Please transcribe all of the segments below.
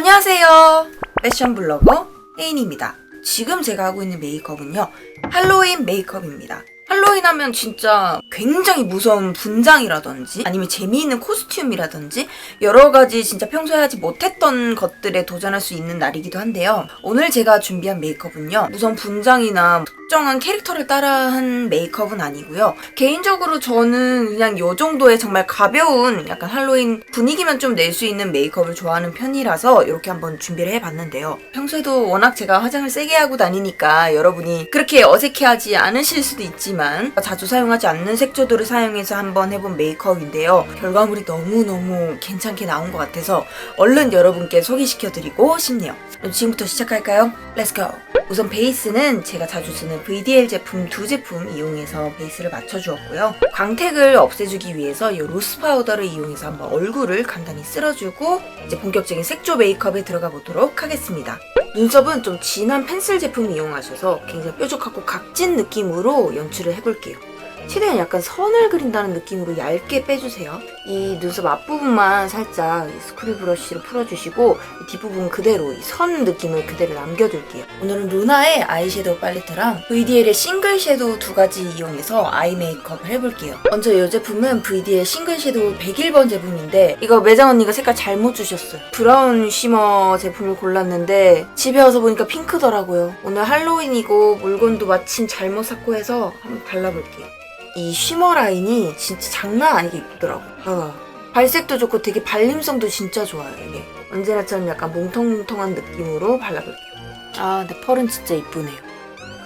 안녕하세요. 패션 블로거 혜인입니다. 지금 제가 하고 있는 메이크업은요. 할로윈 메이크업입니다. 할로윈 하면 진짜 굉장히 무서운 분장이라든지 아니면 재미있는 코스튬이라든지 여러 가지 진짜 평소에 하지 못했던 것들에 도전할 수 있는 날이기도 한데요. 오늘 제가 준비한 메이크업은요. 무서운 분장이나 특정한 캐릭터를 따라한 메이크업은 아니고요. 개인적으로 저는 그냥 요 정도의 정말 가벼운 약간 할로윈 분위기만 좀 낼 수 있는 메이크업을 좋아하는 편이라서 이렇게 한번 준비를 해봤는데요. 평소에도 워낙 제가 화장을 세게 하고 다니니까 여러분이 그렇게 어색해하지 않으실 수도 있지만 자주 사용하지 않는 색조들을 사용해서 한번 해본 메이크업인데요. 결과물이 너무너무 괜찮게 나온 것 같아서 얼른 여러분께 소개시켜드리고 싶네요. 그럼 지금부터 시작할까요? 렛츠고! 우선 베이스는 제가 자주 쓰는 VDL 제품 두 제품 이용해서 베이스를 맞춰주었고요. 광택을 없애주기 위해서 이 로스 파우더를 이용해서 한번 얼굴을 간단히 쓸어주고 이제 본격적인 색조 메이크업에 들어가 보도록 하겠습니다. 눈썹은 좀 진한 펜슬 제품 이용하셔서 굉장히 뾰족하고 각진 느낌으로 연출을 해볼게요. 최대한 약간 선을 그린다는 느낌으로 얇게 빼주세요. 이 눈썹 앞부분만 살짝 이 스크류 브러쉬로 풀어주시고 이 뒷부분 그대로 이선 느낌을 그대로 남겨둘게요. 오늘은 루나의 아이섀도우 팔레트랑 VDL의 싱글 섀도우 두 가지 이용해서 아이 메이크업을 해볼게요. 먼저 이 제품은 VDL 싱글 섀도우 101번 제품인데 이거 매장 언니가 색깔 잘못 주셨어요. 브라운 쉬머 제품을 골랐는데 집에 와서 보니까 핑크더라고요. 오늘 할로윈이고 물건도 마침 잘못 샀고 해서 한번 발라볼게요. 이 쉬머 라인이 진짜 장난 아니게 이쁘더라고. 어. 발색도 좋고 되게 발림성도 진짜 좋아요, 이게. 언제나처럼 약간 몽텅몽텅한 느낌으로 발라볼게요. 아, 근데 펄은 진짜 이쁘네요.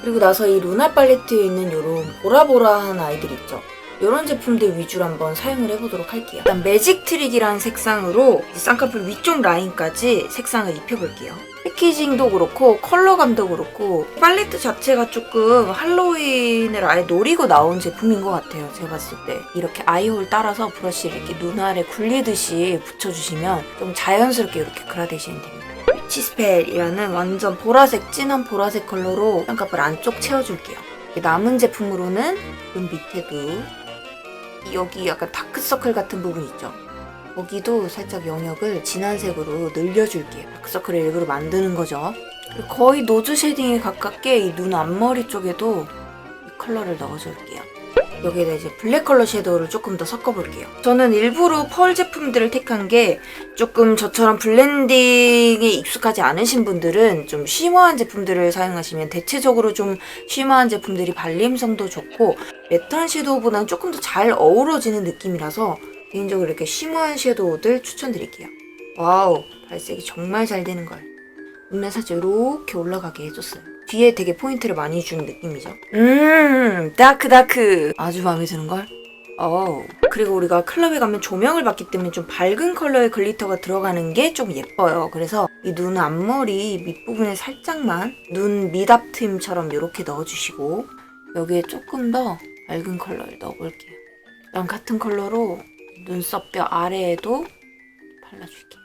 그리고 나서 이 루나 팔레트에 있는 요런 보라보라한 아이들 있죠? 이런 제품들 위주로 한번 사용을 해보도록 할게요. 일단 매직 트릭이라는 색상으로 이 쌍꺼풀 위쪽 라인까지 색상을 입혀볼게요. 패키징도 그렇고 컬러감도 그렇고 팔레트 자체가 조금 할로윈을 아예 노리고 나온 제품인 것 같아요. 제가 봤을 때 이렇게 아이홀 따라서 브러쉬를 이렇게 눈 아래 굴리듯이 붙여주시면 좀 자연스럽게 이렇게 그라데이션이 됩니다. 치스펠이라는 완전 보라색 진한 보라색 컬러로 쌍꺼풀 안쪽 채워줄게요. 남은 제품으로는 눈 밑에도 여기 약간 다크서클 같은 부분 있죠? 거기도 살짝 영역을 진한 색으로 늘려줄게요. 다크서클을 일부러 만드는 거죠. 거의 노즈 쉐딩에 가깝게 이 눈 앞머리 쪽에도 이 컬러를 넣어줄게요. 여기에다 이제 블랙 컬러 섀도우를 조금 더 섞어볼게요. 저는 일부러 펄 제품들을 택한 게 조금 저처럼 블렌딩에 익숙하지 않으신 분들은 좀 쉬머한 제품들을 사용하시면 대체적으로 좀 쉬머한 제품들이 발림성도 좋고 매트한 섀도우보다는 조금 더 잘 어우러지는 느낌이라서 개인적으로 이렇게 쉬머한 섀도우들 추천드릴게요. 와우, 발색이 정말 잘 되는 걸. 눈에 살짝 이렇게 올라가게 해줬어요. 뒤에 되게 포인트를 많이 준 느낌이죠. 음, 다크 다크. 아주 마음에 드는 걸. 어 그리고 우리가 클럽에 가면 조명을 받기 때문에 좀 밝은 컬러의 글리터가 들어가는 게 좀 예뻐요. 그래서 이 눈 앞머리 밑부분에 살짝만 눈 미답팀처럼 이렇게 넣어주시고 여기에 조금 더 밝은 컬러를 넣어볼게요. 그다음 같은 컬러로 눈썹뼈 아래에도 발라줄게요.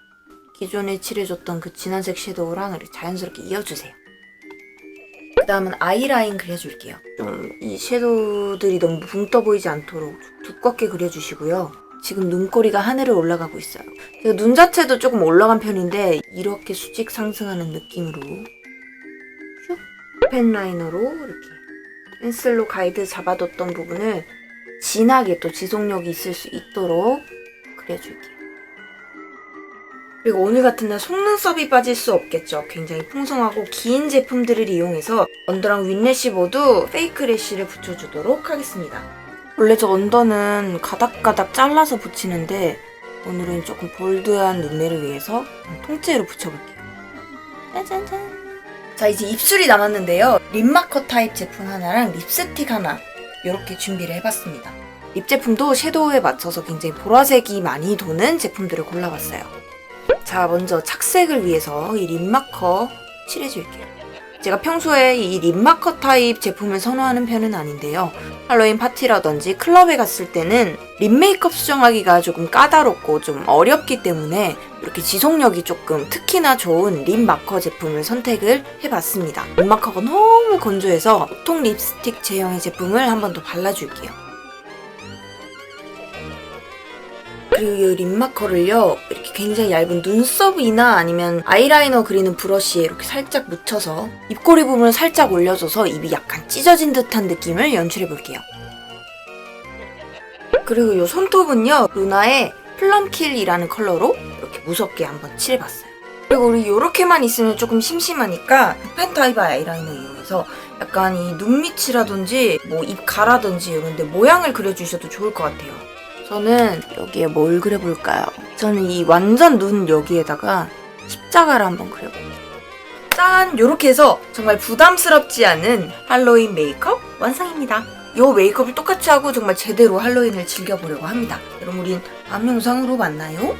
기존에 칠해줬던 그 진한색 섀도우랑 이렇게 자연스럽게 이어주세요. 그 다음은 아이라인 그려줄게요. 좀 이 섀도우들이 너무 붕 떠 보이지 않도록 두껍게 그려주시고요. 지금 눈꼬리가 하늘에 올라가고 있어요. 제가 눈 자체도 조금 올라간 편인데 이렇게 수직 상승하는 느낌으로 슉 펜라이너로 이렇게 펜슬로 가이드 잡아뒀던 부분을 진하게 또 지속력이 있을 수 있도록 그려줄게요. 그리고 오늘 같은 날 속눈썹이 빠질 수 없겠죠. 굉장히 풍성하고 긴 제품들을 이용해서 언더랑 윗래시 모두 페이크 래쉬를 붙여주도록 하겠습니다. 원래 저 언더는 가닥가닥 잘라서 붙이는데 오늘은 조금 볼드한 눈매를 위해서 통째로 붙여볼게요. 짜잔짠. 자 이제 입술이 남았는데요. 립마커 타입 제품 하나랑 립스틱 하나 이렇게 준비를 해봤습니다. 립 제품도 섀도우에 맞춰서 굉장히 보라색이 많이 도는 제품들을 골라봤어요. 자, 먼저 착색을 위해서 이 립마커 칠해줄게요. 제가 평소에 이 립마커 타입 제품을 선호하는 편은 아닌데요. 할로윈 파티라든지 클럽에 갔을 때는 립 메이크업 수정하기가 조금 까다롭고 좀 어렵기 때문에 이렇게 지속력이 조금 특히나 좋은 립 마커 제품을 선택을 해봤습니다. 립 마커가 너무 건조해서 보통 립스틱 제형의 제품을 한 번 더 발라줄게요. 그리고 이 립마커를요 이렇게 굉장히 얇은 눈썹이나 아니면 아이라이너 그리는 브러쉬에 이렇게 살짝 묻혀서 입꼬리 부분을 살짝 올려줘서 입이 약간 찢어진 듯한 느낌을 연출해 볼게요. 그리고 이 손톱은요 루나의 플럼킬이라는 컬러로 이렇게 무섭게 한번 칠해봤어요. 그리고 우리 이렇게만 있으면 조금 심심하니까 펜타이브 아이라이너 이용해서 약간 이 눈밑이라든지 뭐 입 가라든지 이런데 모양을 그려주셔도 좋을 것 같아요. 저는 여기에 뭘 그려볼까요? 저는 이 완전 눈 여기에다가 십자가를 한번 그려볼게요. 짠! 이렇게 해서 정말 부담스럽지 않은 할로윈 메이크업 완성입니다. 이 메이크업을 똑같이 하고 정말 제대로 할로윈을 즐겨보려고 합니다. 그럼 우린 다음 영상으로 만나요.